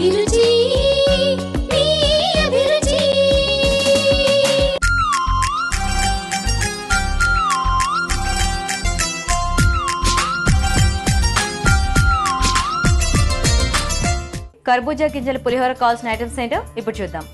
అభిరుచి మీ అభిరుచి. కర్బూజా గింజలు పులిహోర కావాల్సిన ఐటమ్స్ ఏంటో ఇప్పుడు చూద్దాం.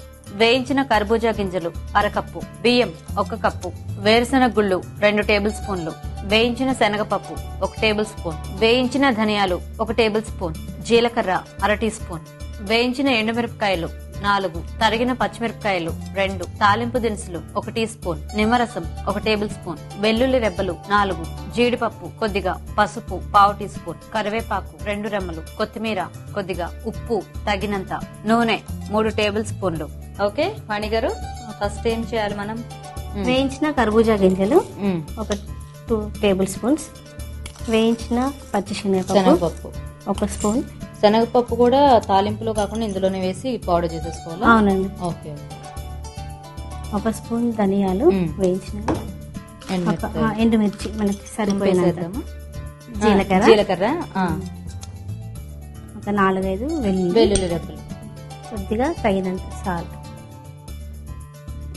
వేయించిన కర్బూజా గింజలు అరకప్పు బియ్యం ఒక కప్పు వేరుశెనగ గుళ్ళు రెండు టేబుల్ స్పూన్లు వేయించిన శనగపప్పు ఒక టేబుల్ స్పూన్ వేయించిన ధనియాలు ఒక టేబుల్ స్పూన్ జీలకర్ర అర టీ స్పూన్ వేయించిన ఎండుమిరపకాయలు నాలుగు తరిగిన పచ్చిమిరపకాయలు రెండు తాలింపు దినుసులు ఒక టీ స్పూన్ నిమ్మరసం ఒక టేబుల్ స్పూన్ వెల్లుల్లి రెబ్బలు నాలుగు జీడిపప్పు కొద్దిగా పసుపు పావు టీ స్పూన్ కరివేపాకు రెండు రెమ్మలు కొత్తిమీర కొద్దిగా ఉప్పు తగినంత నూనె మూడు టేబుల్ స్పూన్లు. ఓకే? గారు ఫస్ట్ ఏం చేయాలి మనం? వేయించిన కర్బూజా గింజలు మ్మ్. ఒక టూ టేబుల్ స్పూన్స్ వేయించిన పచ్చిశనగపప్పు శనగపప్పు. ఒక స్పూన్ శనగపప్పు కూడా తాలింపులో కాకుండా ఇందులోనే వేసి పౌడర్ చేసేసుకోవాలా? అవునండి. ఓకే ఒక స్పూన్ ధనియాలు. వేయించినవి ఎండుమిర్చి మనకి వేసేద్దామా? జీలకర్ర. జీలకర్ర. ఒక నాలుగైదు వెల్లుల్లి. వెల్లుల్లి రెబ్బలు. కొద్దిగా తగినంత సాల్ట్.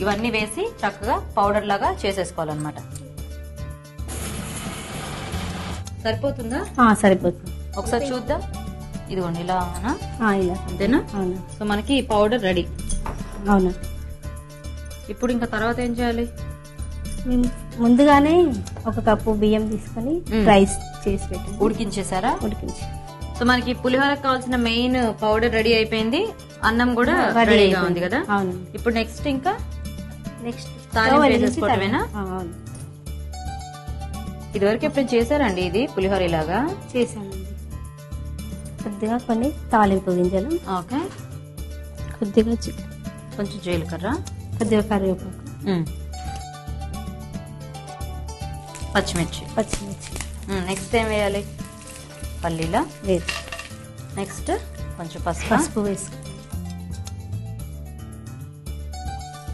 ఇవన్నీ వేసి చక్కగా పౌడర్ లాగా చేసేసుకోవాలన్నమాట. సరిపోతుందా? సరిపోతుంది. ఒకసారి చూద్దాం. ఇదిగోండి ఇలా ఇలా. అంతేనా? అవును. సో మనకి ఈ పౌడర్ రెడీ. అవును. ఇప్పుడు ఇంకా తర్వాత ఏం చేయాలి? ముందుగానే ఒక కప్పు బియ్యం తీసుకొని. రైస్ చేసి పెట్టాము ఉడికించేసారా ఉడికించి. సో మనకి పులిహోరకు కావాల్సిన మెయిన్ పౌడర్ రెడీ అయిపోయింది. అన్నం కూడా రెడీ రెడీగా. ఉంది కదా? అవును. ఇప్పుడు నెక్స్ట్ ఇంకా? నెక్స్ట్ వేసేసుకోవటమేనా? ఇదివరకు ఎప్పుడైనా చేశారండి ఇది పులిహోర ఇలాగా? చేశానండి కొద్దిగా కొన్ని తాలింపు గింజలు. ఓకే. కొద్దిగా కొంచెం జీలకర్ర. కొద్దిగా కరివేపాకు. పచ్చిమిర్చి. పచ్చిమిర్చి. నెక్స్ట్ ఏం వేయాలి? పల్లీల. వేసి నెక్స్ట్ కొంచెం పసుపు. పసుపు వేసుకుని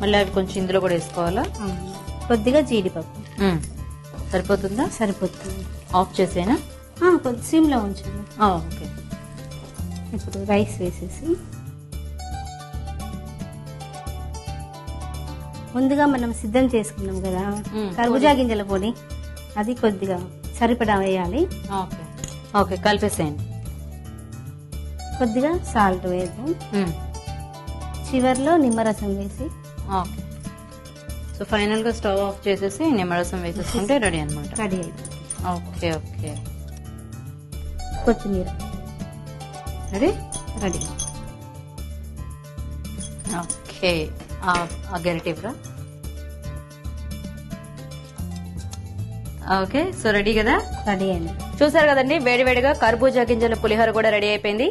మళ్ళీ అవి కొంచెం ఇందులో కూడా వేసుకోవాలా? కొద్దిగా జీడిపప్పు. సరిపోతుందా? సరిపోతుంది. ఆఫ్ చేసేనా? కొద్ది సిమ్లో ఉంచండి. ఓకే. ఇప్పుడు రైస్ వేసేసి. ముందుగా మనం సిద్ధం చేసుకున్నాం కదా. కర్బూజా గింజల పొడి. అది కొద్దిగా సరిపడా వేయాలి. ఓకే. ఓకే కలిపేసేయండి. కొద్దిగా సాల్ట్ వేద్దాం. చివర్లో నిమ్మరసం వేసి. ఓకే. సో ఫైనల్గా స్టవ్ ఆఫ్ చేసేసి నిమ్మరసం వేసేసుకుంటే రెడీ అన్నమాట. రెడీ అయిపోయింది. Okay okay. కొత్తిమీర. రెడీ రెడీ ఓకే ఆ గరిటె ఇవ్వరా ఓకే సో రెడీ కదా? రెడీ అయింది చూసారు కదండి వేడివేడిగా కర్బూజా గింజల పులిహోర కూడా రెడీ అయిపోయింది.